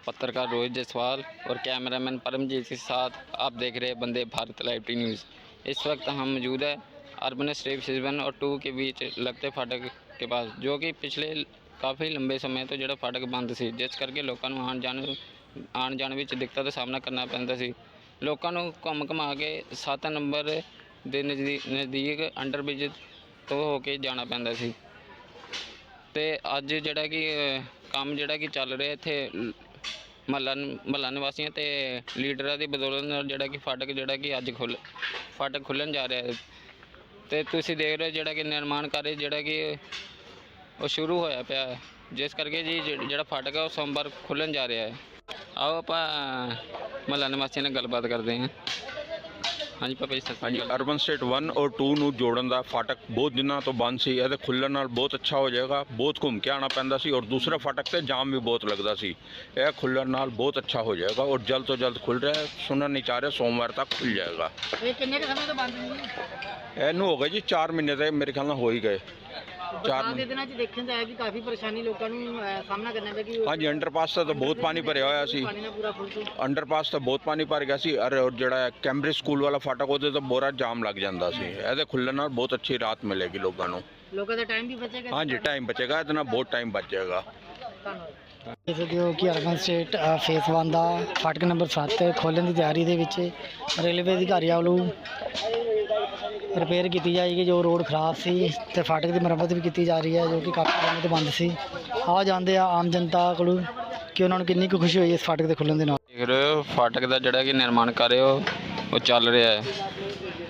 पत्रकार रोहित जायसवाल और कैमरामैन परमजीत के साथ आप देख रहे हैं बंदे भारत लाइव टी न्यूज़ इस वक्त हम मौजूद है अर्बन स्ट्रीट सीवन और टू के बीच लगते फाटक के पास जो कि ਪਿਛਲੇ ਕਾਫੀ ਲੰਬੇ ਸਮੇਂ ਤੋਂ ਜਿਹੜਾ ਫਾਟਕ ਬੰਦ ਸੀ ਜਿਸ ਕਰਕੇ ਲੋਕਾਂ ਨੂੰ ਆਉਣ ਜਾਣ ਆਉਣ ਜਾਣ ਵਿੱਚ ਦਿੱਕਤ ਦਾ ਸਾਹਮਣਾ ਕਰਨਾ ਪੈਂਦਾ ਸੀ ਲੋਕਾਂ ਨੂੰ ਘੁੰਮ ਘੁਮਾ ਕੇ 7 ਨੰਬਰ ਦੇ ਨਜ਼ਦੀਕ ਨਜ਼ਦੀਕ ਅੰਡਰ ਬ੍ਰਿਜ ਤੋਂ ਹੋ ਕੇ ਜਾਣਾ ਪੈਂਦਾ ਸੀ ਤੇ ਅੱਜ ਜਿਹੜਾ ਕਿ ਅ, ਕੰਮ ਜਿਹੜਾ ਕਿ ਚੱਲ ਰਿਹਾ ਇੱਥੇ ਮਹੱਲਾ ਮਹੱਲਾ ਨਿਵਾਸੀਆਂ ਤੇ ਲੀਡਰਾਂ ਦੀ ਬਦੌਲਤ ਨਾਲ ਜਿਹੜਾ ਕਿ ਫਾਟਕ, ਜਿਹੜਾ ਕਿ ਅੱਜ ਖੁੱਲ ਫਾਟਕ ਖੁੱਲਣ ਜਾ ਰਿਹਾ ਹੈ। ਤੇ ਤੁਸੀਂ ਦੇਖ ਰਹੇ ਹੋ ਜਿਹੜਾ ਕਿ ਨਿਰਮਾਣ ਕਾਰਜ ਜਿਹੜਾ ਕਿ ਉਹ ਸ਼ੁਰੂ ਹੋਇਆ ਪਿਆ ਹੈ। ਜਿਸ ਕਰਕੇ ਜੀ ਜਿ- ਜਿਹੜਾ ਫਾਟਕ ਹੈ ਉਹ ਸੋਮਵਾਰ ਖੁੱਲਣ ਜਾ ਰਿਹਾ ਹੈ। ਆਓ ਆਪਾਂ ਮਹੱਲਾ ਨਿਵਾਸੀਆਂ ਨਾਲ ਗੱਲਬਾਤ ਕਰਦੇ ਹਾਂ। ਹਾਂਜੀ ਪਾਪਾ ਜੀ ਸਤਿ ਸ਼੍ਰੀ ਹਾਂਜੀ ਅਕਾਲ। ਅਰਬਨ ਸਟੇਟ 1 ਔਰ 2 ਨੂੰ ਜੋੜਨ ਦਾ ਫਾਟਕ ਬਹੁਤ ਦਿਨਾਂ ਤੋਂ ਬੰਦ ਸੀ ਇਹਦੇ ਖੁੱਲਣ ਨਾਲ ਬਹੁਤ ਅੱਛਾ ਹੋ ਜਾਏਗਾ ਬਹੁਤ ਘੁੰਮ ਕੇ ਆਉਣਾ ਪੈਂਦਾ ਸੀ ਔਰ ਦੂਸਰੇ ਫਾਟਕ ਤੇ ਜਾਮ ਵੀ ਬਹੁਤ ਲੱਗਦਾ ਸੀ। ਇਹ ਖੁੱਲਣ ਨਾਲ ਬਹੁਤ ਅੱਛਾ ਹੋ ਜਾਏਗਾ ਔਰ ਜਲਦ ਤੋਂ ਜਲਦ ਖੁੱਲ ਰਿਹਾ ਹੈ ਸੁਣਨ ਨਹੀਂ ਚਾਹ ਰਿਹਾ ਸੋਮਵਾਰ ਤੱਕ ਖੁੱਲ ਜਾਏਗਾ। ਇਹ ਕਿੰਨੇ ਕੁ ਸਮੇਂ ਤੋਂ ਬੰਦ ਸੀ ਇਹਨੂੰ ਹੋ ਗਏ ਜੀ 4 ਮਹੀਨੇ ਦੇ ਮੇਰੇ ਖਿਆਲ ਨਾਲ ਹੋ ਹੀ ਗਏ। ਬਰਸਾਤ ਦੇ ਮਹੀਨੇ। ਦਿਨਾਂ 'ਚ ਦੇਖਣ ਦਾ ਹੈ ਕਿ ਕਾਫੀ ਪਰੇਸ਼ਾਨੀ ਲੋਕਾਂ ਨੂੰ ਅਹ, ਸਾਹਮਣਾ ਕਰਨਾ ਪਿਆ ਕਿ ਉਹ ਹਾਂਜੀ ਅੰਡਰਪਾਸ ਦਾ ਤਾਂ ਬਹੁਤ ਪਾਣੀ ਭਰਿਆ ਹੋਇਆ ਸੀ। ਪਾਣੀ ਨਾਲ ਪੂਰਾ ਫੁੱਲ ਸੀ ਅੰਡਰਪਾਸ ਤਾਂ ਬਹੁਤ ਪਾਣੀ ਭਰ ਗਿਆ ਸੀ ਔਰ ਔਰ ਜਿਹੜਾ ਕੈਂਬਰਿਜ ਸਕੂਲ ਵਾਲਾ ਫਾਟਕ ਉਹਦੇ ਤਾਂ ਬੋਰਾ ਜਾਮ ਲੱਗ ਜਾਂਦਾ ਸੀ। ਇਹਦੇ ਖੁੱਲਣ ਨਾਲ ਬਹੁਤ ਅੱਛੀ ਰਾਹਤ ਮਿਲੇਗੀ ਲੋਕਾਂ ਨੂੰ। ਲੋਕਾਂ ਦਾ ਟਾਈਮ ਵੀ ਬਚੇਗਾ ਹਾਂਜੀ ਟਾਈਮ ਬਚੇਗਾ ਇਹਦੇ ਨਾਲ ਬਹੁਤ ਟਾਈਮ ਬਚ ਜਾਏਗਾ ਧੰਨਵਾਦ। ਦੇਖ ਸਕਦੇ ਹੋ ਕਿ ਅਰਬਨ ਸਟੇਟ ਅ, ਫੇਸ 1 ਦਾ ਫਾਟਕ ਨੰਬਰ 7 ਖੋਲ੍ਹਣ ਦੀ ਤਿਆਰੀ ਦੇ ਵਿੱਚ ਰੇਲਵੇ ਅਧਿਕਾਰੀਆਂ ਵੱਲੋਂ ਰਿਪੇਅਰ ਕੀਤੀ ਜਾਏਗੀ ਜੋ ਰੋਡ ਖਰਾਬ ਸੀ ਤੇ ਫਾਟਕ ਦੀ ਮੁਰੰਮਤ ਵੀ ਕੀਤੀ ਜਾ ਰਹੀ ਹੈ ਜੋ ਕਿ ਕਾਫੀ ਸਮੇਂ ਤੋਂ ਬੰਦ ਸੀ। ਆ ਜਾਂਦੇ ਆ ਆਮ ਜਨਤਾ ਕੋਲੋਂ ਕਿ ਉਹਨਾਂ ਨੂੰ ਕਿੰਨੀ ਕੁ ਖੁਸ਼ੀ ਹੋਈ ਇਸ ਫਾਟਕ ਦੇ ਖੁੱਲਣ ਦੇ ਨਾਲ? ਦੇਖ ਰਹੇ ਹੋ ਫਾਟਕ ਦਾ ਜਿਹੜਾ ਕਿ ਨਿਰਮਾਣ ਕਰ ਰਹੇ ਹੋ ਉਹ ਚੱਲ ਰਿਹਾ ਹੈ।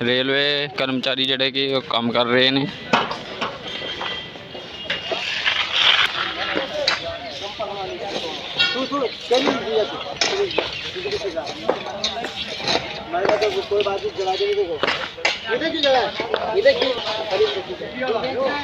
ਰੇਲਵੇ ਕਰਮਚਾਰੀ ਜਿਹੜੇ ਕਿ ਉਹ ਕੰਮ ਕਰ ਰਹੇ ਨੇ। ਕੋਈ ਬਾਤ ਜਲਾ ਦੇ ਦੇਖੋ। इधर की जगह इधर की